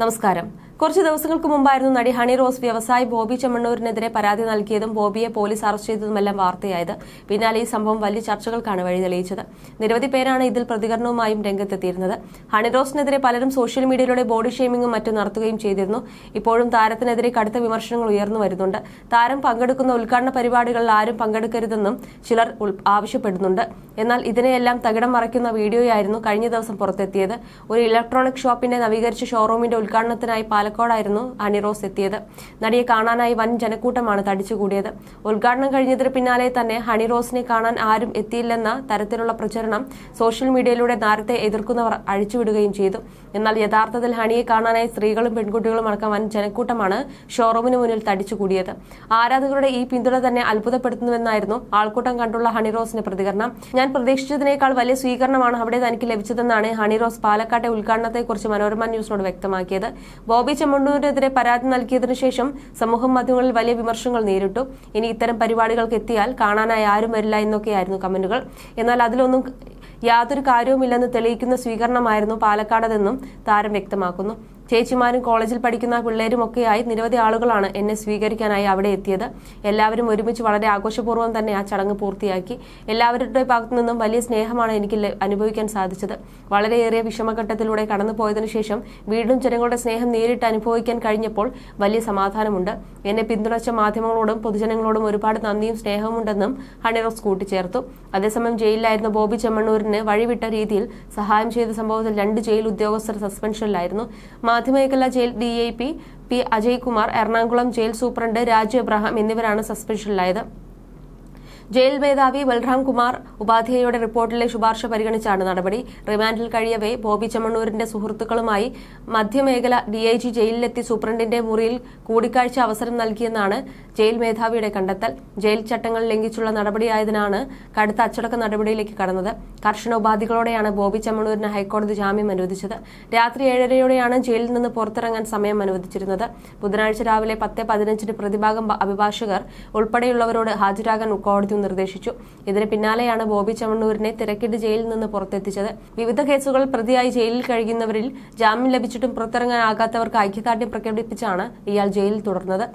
നമസ്കാരം. കുറച്ച് ദിവസങ്ങൾക്ക് മുമ്പായിരുന്നു നടി ഹണി റോസ് വ്യവസായി ബോബി ചെമ്മണ്ണൂരിനെതിരെ പരാതി നൽകിയതും ബോബിയെ പോലീസ് അറസ്റ്റ് ചെയ്തതുമെല്ലാം വാർത്തയായത്. പിന്നാലെ ഈ സംഭവം വലിയ ചർച്ചകൾക്കാണ് വഴി തെളിയിച്ചത്. നിരവധി പേരാണ് ഇതിൽ പ്രതികരണവുമായും രംഗത്തെത്തിയിരുന്നത്. ഹണി റോസിനെതിരെ പലരും സോഷ്യൽ മീഡിയയിലൂടെ ബോഡി ഷെയ്മിങ്ങും മറ്റും നടത്തുകയും ചെയ്തിരുന്നു. ഇപ്പോഴും താരത്തിനെതിരെ കടുത്ത വിമർശനങ്ങൾ ഉയർന്നു വരുന്നുണ്ട്. താരം പങ്കെടുക്കുന്ന ഉദ്ഘാടന പരിപാടികളിൽ ആരും പങ്കെടുക്കരുതെന്നും ചിലർ ആവശ്യപ്പെടുന്നുണ്ട്. എന്നാൽ ഇതിനെയെല്ലാം തകിടം മറയ്ക്കുന്ന വീഡിയോയായിരുന്നു കഴിഞ്ഞ ദിവസം പുറത്തെത്തിയത്. ഒരു ഇലക്ട്രോണിക് ഷോപ്പിന്റെ നവീകരിച്ച ഷോറൂമിന്റെ ഉദ്ഘാടനത്തിനായി പാലക്കാടായിരുന്നു ഹണി റോസ് എത്തിയത്. നടിയെ കാണാനായി വൻ ജനക്കൂട്ടമാണ് തടിച്ചുകൂടിയത്. ഉദ്ഘാടനം കഴിഞ്ഞതിന് പിന്നാലെ തന്നെ ഹണി റോസിനെ കാണാൻ ആരും എത്തിയില്ലെന്ന തരത്തിലുള്ള പ്രചരണം സോഷ്യൽ മീഡിയയിലൂടെ നേരത്തെ എതിർക്കുന്നവർ അഴിച്ചുവിടുകയും ചെയ്തു. എന്നാൽ യഥാർത്ഥത്തിൽ ഹണിയെ കാണാനായി സ്ത്രീകളും പെൺകുട്ടികളും അടക്കം വൻ ജനക്കൂട്ടമാണ് ഷോറൂമിന് മുന്നിൽ തടിച്ചുകൂടിയത്. ആരാധകരുടെ ഈ പിന്തുണ തന്നെ അത്ഭുതപ്പെടുത്തുന്നുവെന്നായിരുന്നു ആൾക്കൂട്ടം കണ്ടുള്ള ഹണി റോസിന്റെ പ്രതികരണം. ഞാൻ പ്രതീക്ഷിച്ചതിനേക്കാൾ വലിയ സ്വീകരണമാണ് അവിടെ തനിക്ക് ലഭിച്ചതെന്നാണ് ഹണി റോസ് പാലക്കാട്ടെ ഉദ്ഘാടനത്തെക്കുറിച്ച് മനോരമ ന്യൂസിനോട് വ്യക്തമാക്കിയത്. ബോബി ചെമ്മണ്ണൂരിനെതിരെ പരാതി നൽകിയതിനു ശേഷം സമൂഹ മാധ്യമങ്ങളിൽ വലിയ വിമർശനങ്ങൾ നേരിട്ടു. ഇനി ഇത്തരം പരിപാടികൾക്ക് എത്തിയാൽ കാണാനായി ആരും വരില്ല എന്നൊക്കെയായിരുന്നു കമന്റുകൾ. എന്നാൽ അതിലൊന്നും യാതൊരു കാര്യവുമില്ലെന്ന് തെളിയിക്കുന്ന സ്വീകരണമായിരുന്നു പാലക്കാടതെന്നും താരം വ്യക്തമാക്കുന്നു. ചേച്ചിമാരും കോളേജിൽ പഠിക്കുന്ന പിള്ളേരുമൊക്കെയായി നിരവധി ആളുകളാണ് എന്നെ സ്വീകരിക്കാനായി അവിടെ എത്തിയത്. എല്ലാവരും ഒരുമിച്ച് വളരെ ആഘോഷപൂർവം തന്നെ ആ ചടങ്ങ് പൂർത്തിയാക്കി. എല്ലാവരുടെ ഭാഗത്തു നിന്നും വലിയ സ്നേഹമാണ് എനിക്ക് അനുഭവിക്കാൻ സാധിച്ചത്. വളരെയേറെ വിഷമഘട്ടത്തിലൂടെ കടന്നു പോയതിനു ശേഷം വീണ്ടും ജനങ്ങളുടെ സ്നേഹം നേരിട്ട് അനുഭവിക്കാൻ കഴിഞ്ഞപ്പോൾ വലിയ സമാധാനമുണ്ട്. എന്നെ പിന്തുണച്ച മാധ്യമങ്ങളോടും പൊതുജനങ്ങളോടും ഒരുപാട് നന്ദിയും സ്നേഹമുണ്ടെന്നും ഹണിറോസ് കൂട്ടിച്ചേർത്തു. അതേസമയം ജയിലിലായിരുന്ന ബോബി ചെമ്മണ്ണൂരിന് വഴിവിട്ട രീതിയിൽ സഹായം ചെയ്ത സംഭവത്തിൽ രണ്ട് ജയിൽ ഉദ്യോഗസ്ഥർ സസ്പെൻഷനിലായിരുന്നു. മാധ്യമേഖല jail D I P P Ajaykumar Ernakulam jail superintendent Raju Abraham എന്നിവരാണ് സസ്പെൻഷനിലായത്. ജയിൽ മേധാവി ബൽറാം കുമാർ ഉപാധ്യായയുടെ റിപ്പോർട്ടിലെ ശുപാർശ പരിഗണിച്ചാണ് നടപടി. റിമാൻഡിൽ കഴിയവേ ബോബി ചെമ്മണ്ണൂരിന്റെ സുഹൃത്തുക്കളുമായി മധ്യമേഖല ഡിഐജി ജയിലിലെത്തി സൂപ്രണ്ടിന്റെ മുറിയിൽ കൂടിക്കാഴ്ച അവസരം നൽകിയെന്നാണ് ജയിൽ മേധാവിയുടെ കണ്ടെത്തൽ. ജയിൽ ചട്ടങ്ങൾ ലംഘിച്ചുള്ള നടപടിയായതിനാണ് കടുത്ത അച്ചടക്ക നടപടിയിലേക്ക് കടന്നത്. കർശന ഉപാധികളോടെയാണ് ബോബി ചെമ്മണ്ണൂരിന് ഹൈക്കോടതി ജാമ്യം അനുവദിച്ചത്. രാത്രി ഏഴരയോടെയാണ് ജയിലിൽ നിന്ന് പുറത്തിറങ്ങാൻ സമയം അനുവദിച്ചിരുന്നത്. ബുധനാഴ്ച രാവിലെ പത്ത് പതിനഞ്ചിന് പ്രതിഭാഗം അഭിഭാഷകർ ഉൾപ്പെടെയുള്ളവരോട് ഹാജരാകാൻ കോടതി നിർദ്ദേശിച്ചു. ഇതിന് പിന്നാലെയാണ് ബോബി ചെമ്മണ്ണൂരിനെ തിരക്കിട്ട് ജയിലിൽ നിന്ന് പുറത്തെത്തിച്ചത്. വിവിധ കേസുകൾ പ്രതിയായി ജയിലിൽ കഴിയുന്നവരിൽ ജാമ്യം ലഭിച്ചിട്ടും പുറത്തിറങ്ങാനാകാത്തവർക്ക് ഐക്യദാർഢ്യം പ്രകടിപ്പിച്ചാണ് ഇയാൾ ജയിലിൽ തുടർന്നത്.